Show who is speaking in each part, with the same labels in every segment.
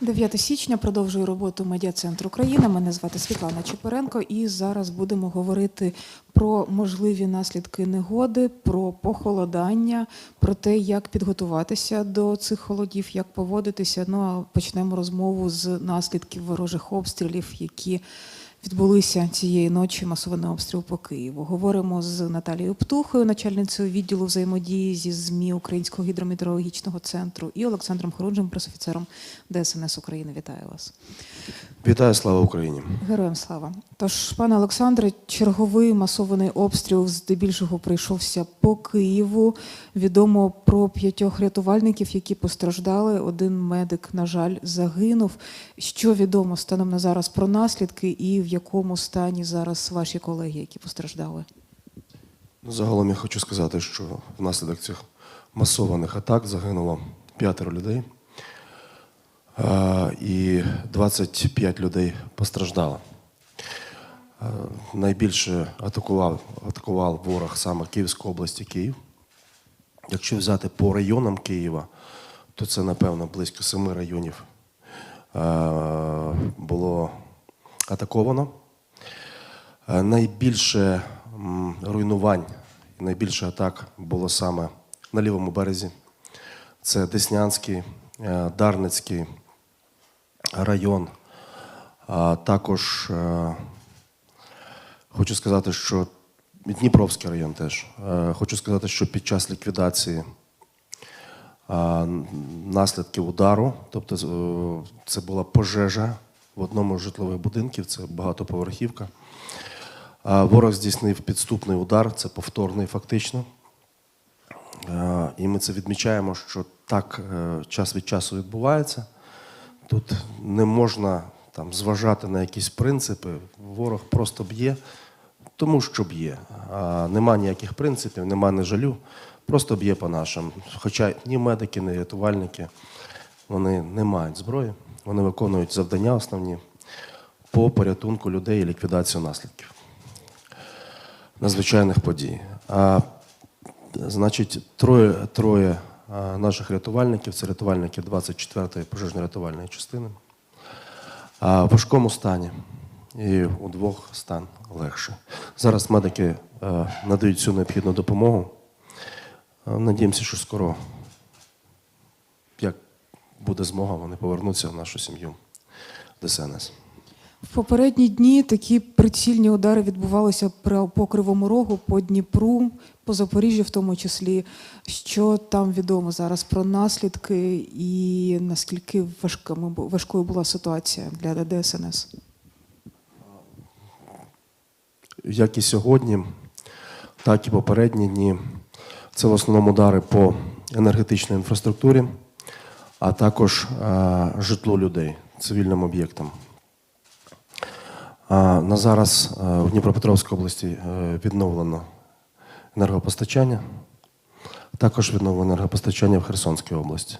Speaker 1: 9 січня продовжую роботу медіа-центру України. Мене звати Світлана Чепуренко, і зараз будемо говорити про можливі наслідки негоди, про похолодання, про те, як підготуватися до цих холодів, як поводитися. Ну а почнемо розмову з наслідків ворожих обстрілів, які відбулися цієї ночі масований обстріл по Києву. Говоримо з Наталією Птухою, начальницею відділу взаємодії зі ЗМІ Українського гідрометеорологічного центру, і Олександром Хорунжем, пресофіцером ДСНС України. Вітаю вас.
Speaker 2: Вітаю, слава Україні!
Speaker 1: Героям слава. Тож, пане Олександре, черговий масований обстріл здебільшого прийшовся по Києву. Відомо про п'ятьох рятувальників, які постраждали. Один медик, на жаль, загинув. Що відомо станом на зараз про наслідки і в якому стані зараз ваші колеги, які постраждали?
Speaker 2: Ну, Загалом я хочу сказати, що внаслідок цих масованих атак загинуло п'ятеро людей, е, і 25 людей постраждало. Е, Найбільше атакував, атакував ворог саме Київської області Київ. Якщо взяти по районам Києва, то це, напевно, близько семи районів е, було атаковано. Е, Найбільше руйнувань найбільше атак було саме на лівому березі. Це Деснянський, е, Дарницький район. Також е, хочу сказати, що Дніпровський район теж. Хочу сказати, що під час ліквідації наслідків удару, тобто це була пожежа в одному з житлових будинків, це багатоповерхівка. Ворог здійснив підступний удар, це повторний фактично. І ми це відмічаємо, що так е, час від часу відбувається. Тут не можна там, зважати на якісь принципи. Ворог просто б'є, тому що б'є. Нема ніяких принципів, нема ні жалю, просто б'є по нашим. Хоча ні медики, ні рятувальники вони не мають зброї, вони виконують завдання основні по порятунку людей і ліквідацію наслідків надзвичайних подій. А, значить, троє, троє наших рятувальників, це рятувальники 24-ї пожежно-рятувальної частини, а, в важкому стані. І у двох стан легше. Зараз медики е, надають цю необхідну допомогу. Е, Надіємося, що скоро, буде змога, вони повернуться в нашу сім'ю ДСНС.
Speaker 1: В попередні дні такі прицільні удари відбувалися по Кривому Рогу, по Дніпру, по Запоріжжю, в тому числі. Що там відомо зараз про наслідки і наскільки важкою була ситуація для ДСНС?
Speaker 2: як і сьогодні, так і попередні дні. Це в основному удари по енергетичній інфраструктурі, а також е, житлу людей, цивільним об'єктам. На зараз е, в Дніпропетровській області е, відновлено енергопостачання, також відновлено енергопостачання в Херсонській області.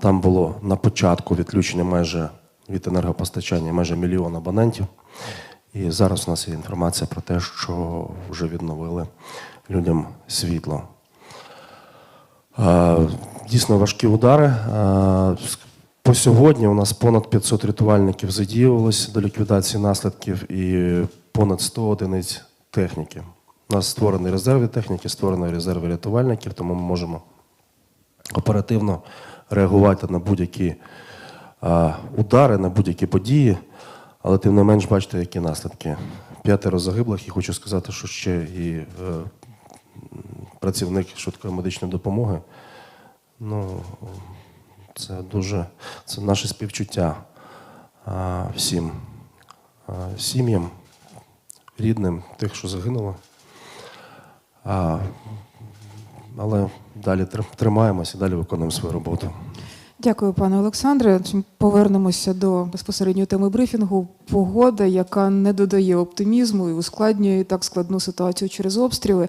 Speaker 2: Там було на початку відключення майже від енергопостачання майже мільйон абонентів. І зараз у нас є інформація про те, що вже відновили людям світло. Дійсно важкі удари. Е, По сьогодні у нас понад 500 рятувальників задіювалось до ліквідації наслідків і понад 100 одиниць техніки. У нас створений резерви техніки, створений резерви рятувальників, тому ми можемо оперативно реагувати на будь-які е, удари, на будь-які події. Але тим не менш, бачите, які наслідки. П'ятеро загиблих, і хочу сказати, що ще і е, працівник швидкої медичної допомоги. Ну, це дуже це наше співчуття всім сім'ям, рідним, тих, що загинули. Але далі тр- тримаємося, далі виконуємо свою роботу.
Speaker 1: Дякую, пане Олександре. Повернемося до безпосередньої теми брифінгу. Погода, яка не додає оптимізму і ускладнює так складну ситуацію через обстріли.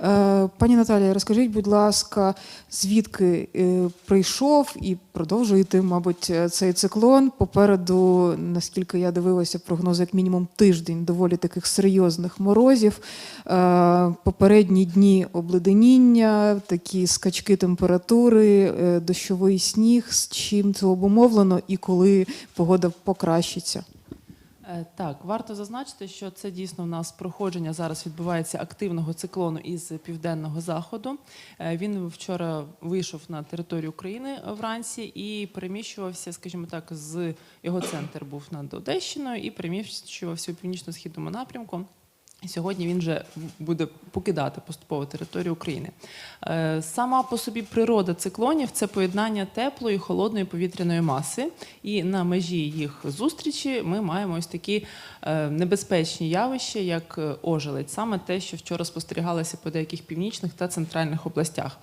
Speaker 1: Е, Пані Наталія, розкажіть, будь ласка, звідки е, прийшов і продовжує йти, мабуть, е, цей циклон? Попереду, наскільки я дивилася, прогноз як мінімум тиждень доволі таких серйозних морозів. Попередні дні обледеніння, такі скачки температури, дощовий сніг. Сніг, з чим це обумовлено і коли погода покращиться?
Speaker 3: Е, Так, варто зазначити, що це дійсно у нас проходження зараз відбувається активного циклону із південного заходу. Е, Він вчора вийшов на територію України вранці і переміщувався, скажімо так, з його центр був над Одещиною і переміщувався у північно-східному напрямку. І Сьогодні він вже буде покидати поступово територію України. Е, Сама по собі природа циклонів це поєднання теплої холодної повітряної маси. І на межі їх зустрічі ми маємо ось такі е, небезпечні явища, як е, ожеледь, саме те, що вчора спостерігалося по деяких північних та центральних областях.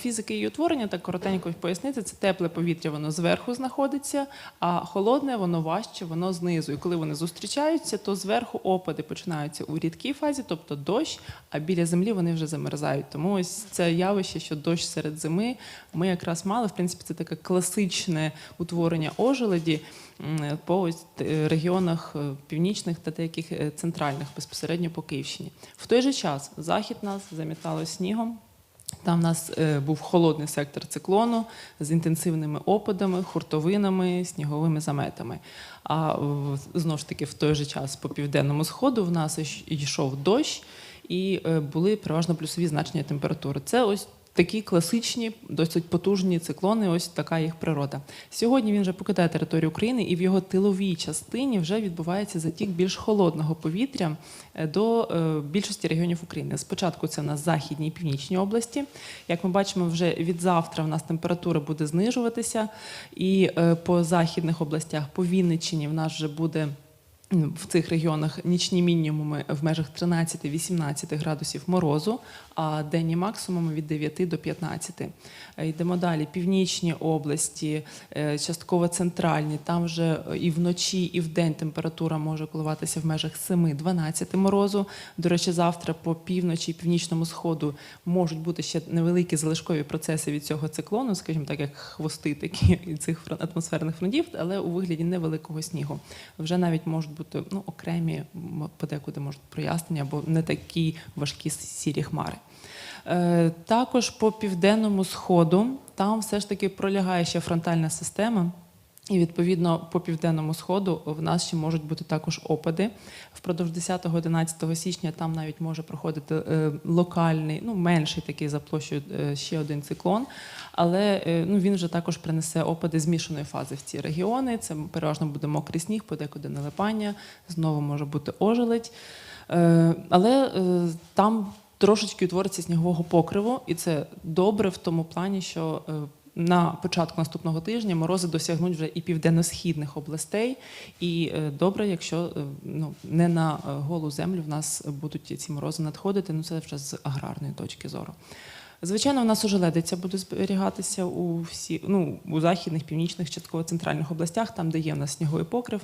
Speaker 3: Фізики її утворення, так коротенько пояснити, це тепле повітря, воно зверху знаходиться, а холодне, воно важче, воно знизу. І коли вони зустрічаються, то зверху опади починаються у рідкій фазі, тобто дощ, а біля землі вони вже замерзають. Тому ось це явище, що дощ серед зими, ми якраз мали. В принципі, це таке класичне утворення ожеледі по е, регіонах е, північних та деяких е, центральних, безпосередньо по Київщині. В той же час захід нас замітало снігом. Там в нас е, був холодний сектор циклону з інтенсивними опадами, хуртовинами, сніговими заметами. А знову ж таки в той же час по південному сходу в нас йш- йшов дощ і е, були переважно плюсові значення температури. Це ось такі класичні, досить потужні циклони, ось така їх природа. Сьогодні він вже покидає територію України, і в його тиловій частині вже відбувається затік більш холодного повітря е, до е, більшості регіонів України. Спочатку це на західній і північній області. Як ми бачимо, вже від завтра в нас температура буде знижуватися, і е, по західних областях, по Вінниччині, в нас вже буде. В цих регіонах нічні мінімуми в межах 13-18 градусів морозу, а денні максимуми від 9 до 15. Е, Йдемо далі. Північні області, е, частково центральні. Там вже е, і вночі, і вдень температура може коливатися в межах 7-12 морозу. До речі, завтра по півночі і північному сходу можуть бути ще невеликі залишкові процеси від цього циклону, скажімо так, як хвости такі цих атмосферних фронтів, але у вигляді невеликого снігу. Вже навіть можуть бути ну, окремі подекуди можуть прояснення або не такі важкі сірі хмари. Е, Також по південному сходу там все ж таки пролягає ще фронтальна система. І відповідно по південному сходу в нас ще можуть бути також опади. Впродовж 10-11 січня там навіть може проходити е, локальний, ну менший такий за площею е, ще один циклон. Але е, ну, він вже також принесе опади змішаної фази в ці регіони. Це переважно буде мокрий сніг, подекуди налипання, знову може бути ожеледь. Але там трошечки утвориться снігового покриву, і це добре в тому плані, що на початку наступного тижня морози досягнуть вже і південно-східних областей. І е, добре, якщо е, ну, не на е, голу землю в нас будуть ці морози надходити, ну це вже з аграрної точки зору. Звичайно, у нас ожеледиця буде зберігатися у всі, ну, у західних, північних, частково центральних областях, там, де є в нас сніговий покрив.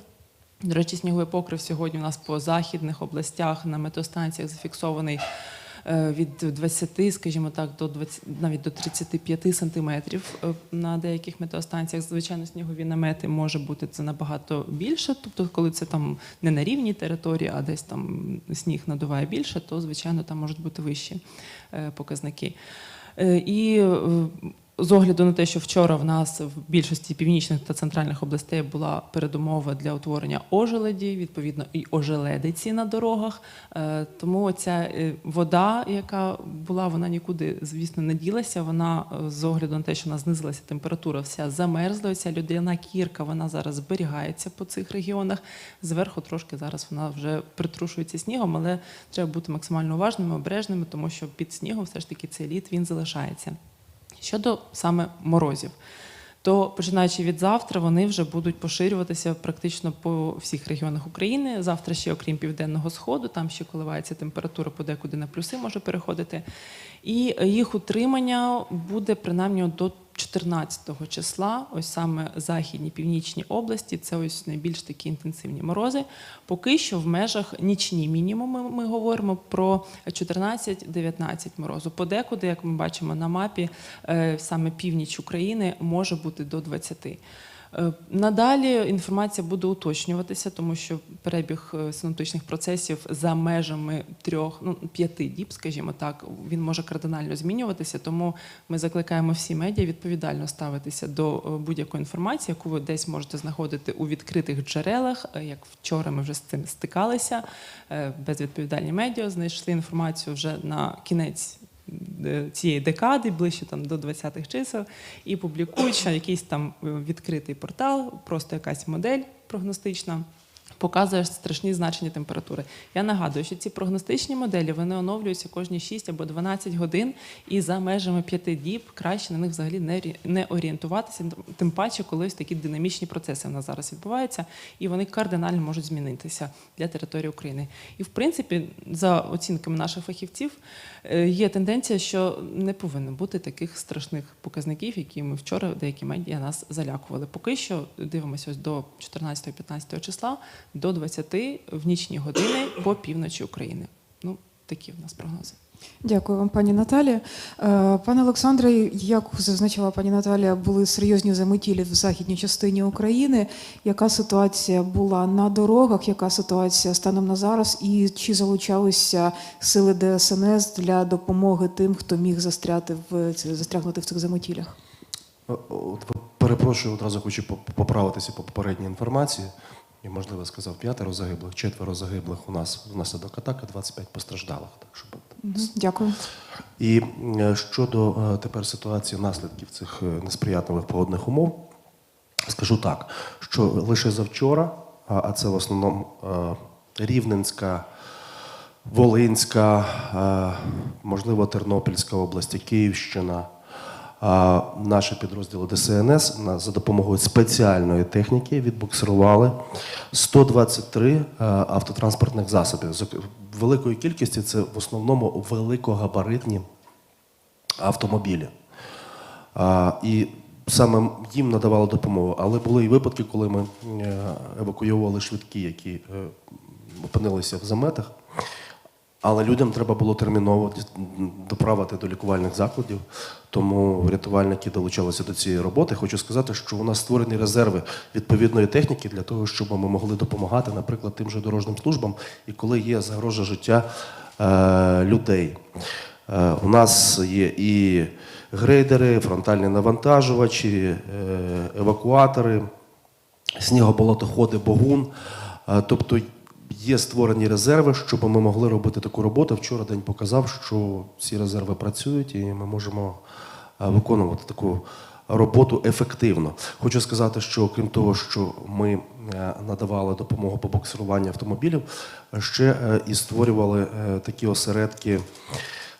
Speaker 3: До речі, сніговий покрив сьогодні у нас по західних областях на метеостанціях зафіксований від 20, скажімо так, до 20, навіть до 35 сантиметрів е, на деяких метеостанціях. Звичайно, снігові намети може бути це набагато більше. Тобто, коли це там не на рівній території, а десь там сніг надуває більше, то звичайно там можуть бути вищі е, показники. Е, І е, з огляду на те, що вчора в нас в більшості північних та центральних областей була передумова для утворення ожеледі, відповідно, і ожеледиці на дорогах. Е, Тому ця е, вода, яка була, вона нікуди, звісно, не ділася. Вона е, з огляду на те, що в нас знизилася температура, вся замерзла. Ця людяна кірка вона зараз зберігається по цих регіонах. Зверху трошки зараз вона вже притрушується снігом, але треба бути максимально уважними, обережними, тому що під снігом все ж таки цей лід він залишається. Щодо саме морозів, то починаючи від завтра, вони вже будуть поширюватися практично по всіх регіонах України. Завтра ще, окрім південного сходу, там ще коливається температура подекуди на плюси може переходити. І їх утримання буде принаймні до 14 числа, ось саме західні північні області, це ось найбільш такі інтенсивні морози. Поки що в межах нічні мінімуми ми говоримо про 14-19 морозу. Подекуди, як ми бачимо на мапі, е, саме північ України може бути до 20. Е, Надалі інформація буде уточнюватися, тому що перебіг е, синоптичних процесів за межами трьох, ну п'яти діб, скажімо так, він може кардинально змінюватися. Тому ми закликаємо всі медіа відповідально ставитися до е, будь-якої інформації, яку ви десь можете знаходити у відкритих джерелах. Як вчора ми вже з цим стикалися. Безвідповідальні медіа знайшли інформацію вже на кінець цієї декади, ближче там до 20-х чисел, і публікують, що якийсь там е, відкритий портал, просто якась модель прогностична. Показує страшні значення температури. Я нагадую, що ці прогностичні моделі вони оновлюються кожні 6 або 12 годин, і за межами 5 діб краще на них взагалі не не орієнтуватися, тим паче, коли ось такі динамічні процеси в нас зараз відбуваються, і вони кардинально можуть змінитися для території України. І в принципі, за оцінками наших фахівців, е, є тенденція, що не повинно бути таких страшних показників, які ми вчора деякі медіа нас залякували. Поки що дивимося ось до 14-15 числа, до 20 в нічні години по півночі України. Ну, такі в нас прогнози.
Speaker 1: Дякую вам, пані Наталі. Е, Пане Олександре, як зазначила пані Наталія, були серйозні заметілі в західній частині України. Яка ситуація була на дорогах? Яка ситуація станом на зараз? І чи залучалися сили ДСНС для допомоги тим, хто міг застряти в застрягнути в цих заметілях?
Speaker 2: От ви- Перепрошую, одразу хочу поп- поправитися по попередній інформації. І, можливо, сказав п'ятеро загиблих, четверо загиблих у нас внаслідок атаки, 25 постраждалих. Так, щоб...
Speaker 1: Дякую.
Speaker 2: І е, щодо е, тепер ситуації наслідків цих е, несприятливих погодних умов, скажу так, що лише завчора, а це в основному Рівненська, Волинська, можливо, Тернопільська область, Київщина. Наші підрозділи ДСНС за допомогою спеціальної техніки відбуксирували 123 е, автотранспортних засобів. Зок- Великої кількості це в основному великогабаритні автомобілі. І саме їм надавали допомогу. Але були і випадки, коли ми е, евакуювали швидкі, які е, опинилися в заметах. Але людям треба було терміново доправити до лікувальних закладів, тому рятувальники долучалися до цієї роботи. Хочу сказати, що у нас створені резерви відповідної техніки для того, щоб ми могли допомагати, наприклад, тим же дорожнім службам, і коли є загроза життя е, людей. Е, у нас є і грейдери, фронтальні навантажувачі, е, евакуатори, снігоболотоходи, богун. Е, Тобто є створені резерви, щоб ми могли робити таку роботу. Вчора день показав, що ці резерви працюють, і ми можемо е, виконувати таку роботу ефективно. Хочу сказати, що крім того, що ми е, надавали допомогу по боксируванню автомобілів, ще е, і створювали такі осередки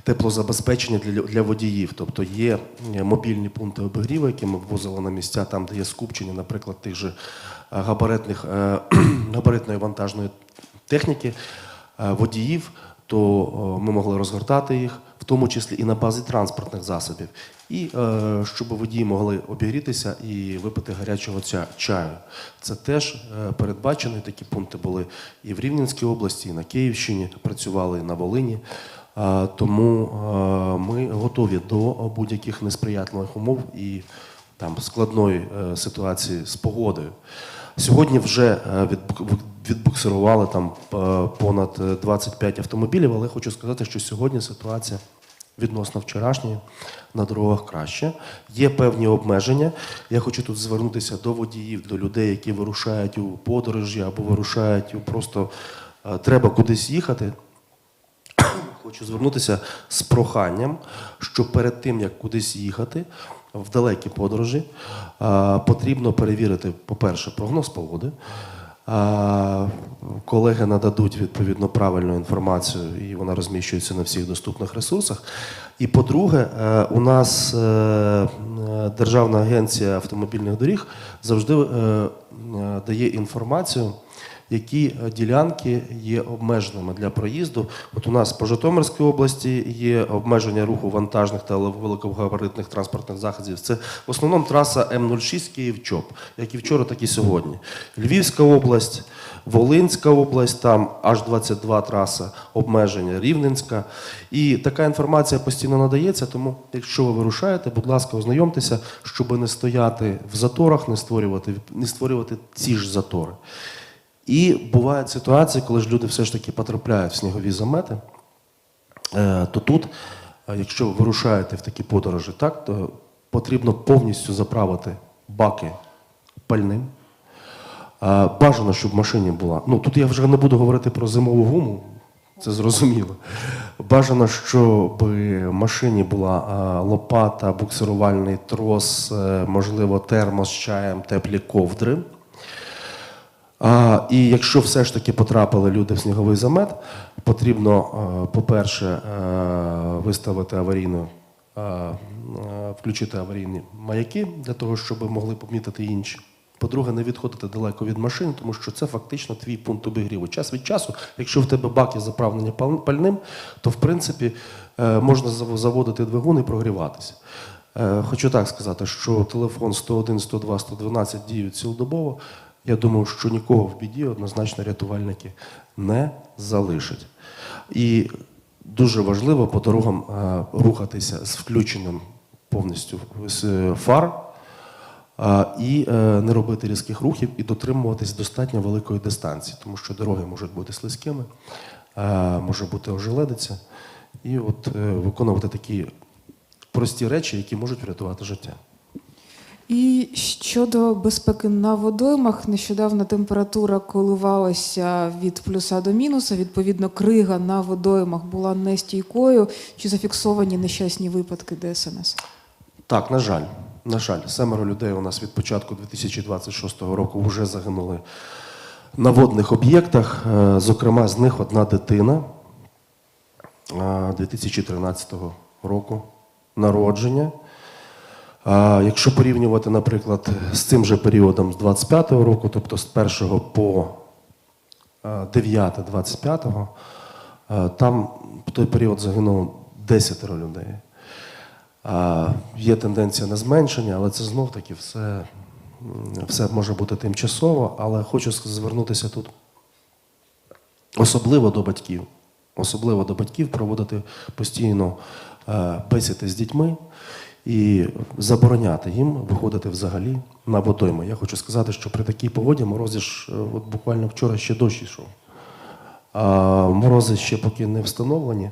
Speaker 2: теплозабезпечення для, для водіїв. Тобто є мобільні пункти обігріву, які ми ввозили на місця, там, де є скупчення, наприклад, тих же е, габаритних, е, габаритної вантажної техніки, е, водіїв, то ми могли розгортати їх, в тому числі і на базі транспортних засобів. І щоб водії могли обігрітися і випити гарячого ця- чаю. Це теж передбачено. Такі пункти були і в Рівненській області, і на Київщині, працювали і на Волині. Тому ми готові до будь-яких несприятливих умов і там складної е, ситуації з погодою. Сьогодні вже е, відбуксирували там е, понад е, 25 автомобілів, але хочу сказати, що сьогодні ситуація відносно вчорашньої на дорогах краще. Є певні обмеження. Я хочу тут звернутися до водіїв, до людей, які вирушають у подорожі або вирушають у просто треба кудись їхати. Хочу звернутися з проханням, що перед тим, як кудись їхати в далекі подорожі, потрібно перевірити, по-перше, прогноз погоди. Колеги нададуть відповідно правильну інформацію, і вона розміщується на всіх доступних ресурсах. І по-друге, е, у нас е, Державна агенція автомобільних доріг завжди е, дає інформацію які е, ділянки є обмеженими для проїзду. От у нас по Житомирській області є обмеження руху вантажних та великогабаритних транспортних заходів. Це в основному траса М06 Київ-ЧОП, як і вчора, так і сьогодні. Львівська область, Волинська область, там аж 22 траса обмеження, Рівненська. І така інформація постійно надається. Тому, якщо ви вирушаєте, будь ласка, ознайомтеся, щоб не стояти в заторах, не створювати, не створювати ці ж затори. І бувають ситуації, коли ж люди все ж таки потрапляють в снігові замети, е, то тут, е, якщо ви вирушаєте в такі подорожі, так, то потрібно повністю заправити баки пальним. Е, Бажано, щоб в машині була. Ну тут я вже не буду говорити про зимову гуму, це зрозуміло. Бажано, щоб в машині була лопата, буксирувальний трос, можливо, термос з чаєм, теплі ковдри. А, і якщо все ж таки потрапили люди в сніговий замет, потрібно, е, по-перше, е, виставити аварійну, е, включити аварійні маяки для того, щоб могли помітити інші. По-друге, не відходити далеко від машин, тому що це фактично твій пункт обігріву. Час від часу, якщо в тебе баки заправлені пал- пальним, то в принципі можна заводити двигун і прогріватися. Хочу так сказати, що телефон 101, 102, 112 діють цілодобово. Я думаю, що нікого в біді однозначно рятувальники не залишать. І дуже важливо по дорогам е, рухатися з включеним повністю е, фар е, і не робити різких рухів і дотримуватись достатньо великої дистанції, тому що дороги можуть бути слизькими, може бути ожеледиця, і от виконувати такі прості речі, які можуть врятувати життя.
Speaker 1: І щодо безпеки на водоймах, нещодавно температура коливалася від плюса до мінуса. Відповідно, крига на водоймах була нестійкою. Чи зафіксовані нещасні випадки ДСНС?
Speaker 2: Так, на жаль, на жаль, семеро людей у нас від початку 2026 року вже загинули на водних об'єктах. Е, Зокрема, з них одна дитина е, 2013 року народження. Якщо порівнювати, наприклад, з цим же періодом з 25-го року, тобто з 1 по 9-25, е, там в той період загинуло 10 людей. Є тенденція на зменшення, але це знов таки все, все може бути тимчасово. Але хочу звернутися тут особливо до батьків. Особливо до батьків проводити постійно е, бесіди з дітьми і забороняти їм виходити взагалі на водойми. Я хочу сказати, що при такій погоді морозі ж е, от буквально вчора ще дощ йшов. А морози ще поки не встановлені.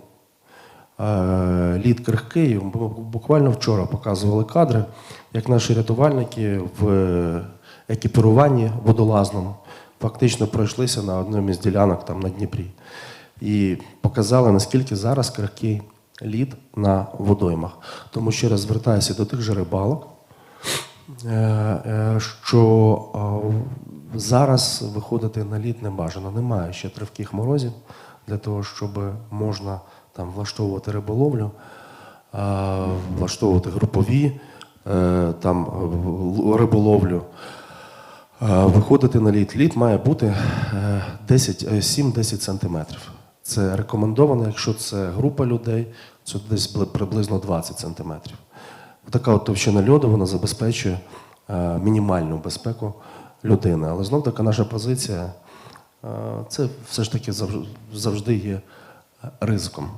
Speaker 2: Е, Лід крихкий. Бу- Буквально вчора показували кадри, як наші рятувальники в екіпіруванні водолазному фактично пройшлися на одному із ділянок там на Дніпрі. І показали, наскільки зараз крихкий лід на водоймах. Тому ще раз звертаюся до тих же рибалок, е, е, що зараз виходити на лід не бажано. Немає ще тривких морозів для того, щоб можна там влаштовувати риболовлю, влаштовувати групові е, там риболовлю. Виходити на лід. Лід має бути е, 10, е, 7-10 сантиметрів. Це рекомендовано, якщо це група людей, це десь приблизно 20 сантиметрів. Така от товщина льоду вона забезпечує е, мінімальну безпеку людини. Але знов таки наша позиція е, це все ж таки завжди є ризиком.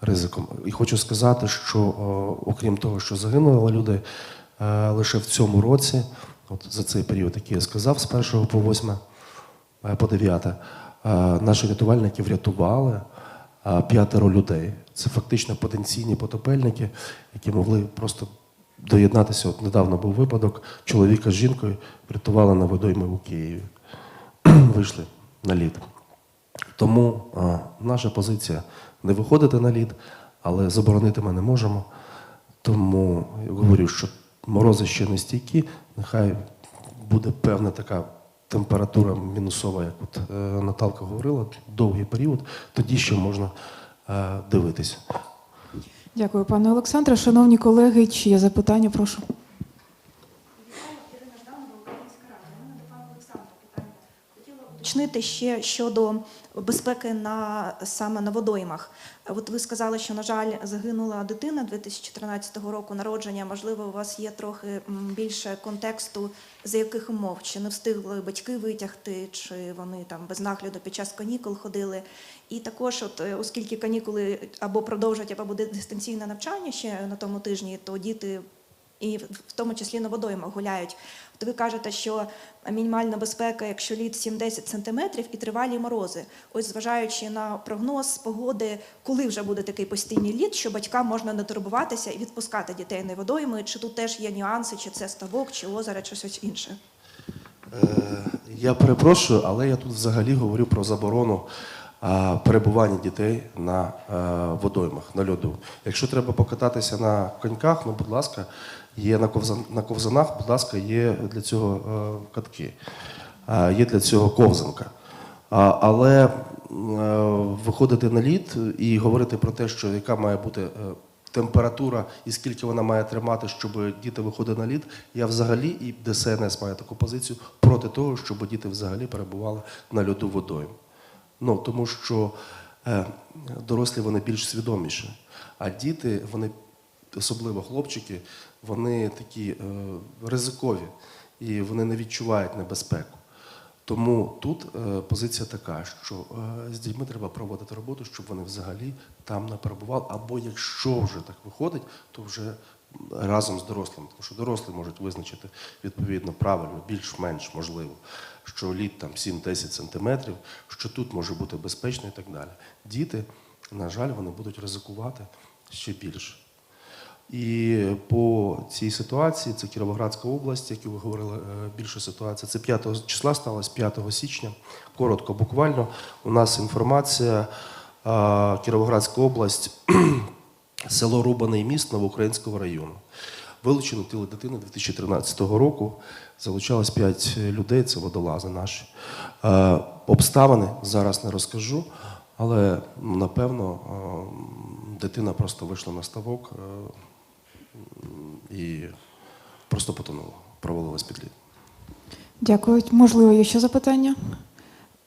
Speaker 2: ризиком. І хочу сказати, що е, окрім того, що загинули люди, лише в цьому році, от за цей період, який я сказав, з 1 по 8, е, по 9, е, наші рятувальники врятували е, п'ятеро людей. Це фактично потенційні потопельники, які могли просто доєднатися. От недавно був випадок, чоловіка з жінкою врятували на водойми у Києві. Вийшли на лід. Тому а, наша позиція не виходити на лід, але заборонити ми не можемо. Тому я говорю, що морози ще не стійкі, нехай буде певна така температура мінусова, як от е, Наталка говорила, довгий період, тоді ще можна дивитись. дивитися.
Speaker 1: Дякую, пане Олександре. Шановні колеги, чи є запитання? Прошу.
Speaker 4: Уточнити ще щодо безпеки на саме на водоймах. От ви сказали, що на жаль загинула дитина 2013 року народження. Можливо, у вас є трохи більше контексту, за яких умов чи не встигли батьки витягти, чи вони там без нагляду під час канікул ходили. І також, от е, оскільки канікули або продовжать, або буде дистанційне навчання ще на тому тижні, то діти і в тому числі на водоймах гуляють. От ви кажете, що мінімальна безпека, якщо лід 7-10 сантиметрів і тривалі морози. Ось зважаючи на прогноз погоди, коли вже буде такий постійний лід, що батькам можна не турбуватися і відпускати дітей на водойми, чи тут теж є нюанси, чи це ставок, чи озеро, чи щось інше.
Speaker 2: Е, Я перепрошую, але я тут взагалі говорю про заборону перебування дітей на е, водоймах, на льоду. Якщо треба покататися на коньках, ну, будь ласка, є на, ковзан, на ковзанах, будь ласка, є для цього е, катки, є для цього ковзанка. Але е, виходити на лід і говорити про те, що яка має бути е, температура і скільки вона має тримати, щоб діти виходили на лід, я взагалі і ДСНС має таку позицію проти того, щоб діти взагалі перебували на льоду водою. Ну, тому що е, дорослі вони більш свідоміші, а діти, вони, особливо хлопчики, вони такі е, ризикові і вони не відчувають небезпеку. Тому тут е, позиція така, що е, з дітьми треба проводити роботу, щоб вони взагалі там не перебували. Або якщо вже так виходить, то вже разом з дорослими, тому що дорослі можуть визначити відповідно правильно, більш-менш можливо, що лід там 7-10 сантиметрів, що тут може бути безпечно і так далі. Діти, на жаль, вони будуть ризикувати ще більше. І по цій ситуації, це Кіровоградська область, як і ви говорили, е, більша ситуація. Це 5 числа сталося 5 січня. Коротко, буквально. У нас інформація. Кіровоградська область, село Рубаний міст Новоукраїнського району. Вилучено тіло дитини 2013 року. Залучалось 5 людей, це водолази наші. Е, Обставини зараз не розкажу, але напевно е, дитина просто вийшла на ставок е, і просто потонула, провалилась під лід.
Speaker 1: Дякую. Можливо, є ще запитання?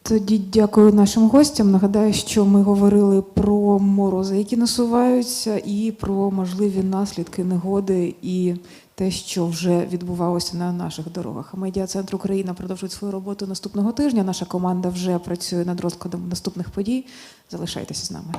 Speaker 1: Тоді дякую нашим гостям. Нагадаю, що ми говорили про морози, які насуваються, і про можливі наслідки негоди і те, що вже відбувалося на наших дорогах. Медіа-центр Україна продовжує свою роботу наступного тижня. Наша команда вже працює над розкладом наступних подій. Залишайтеся з нами.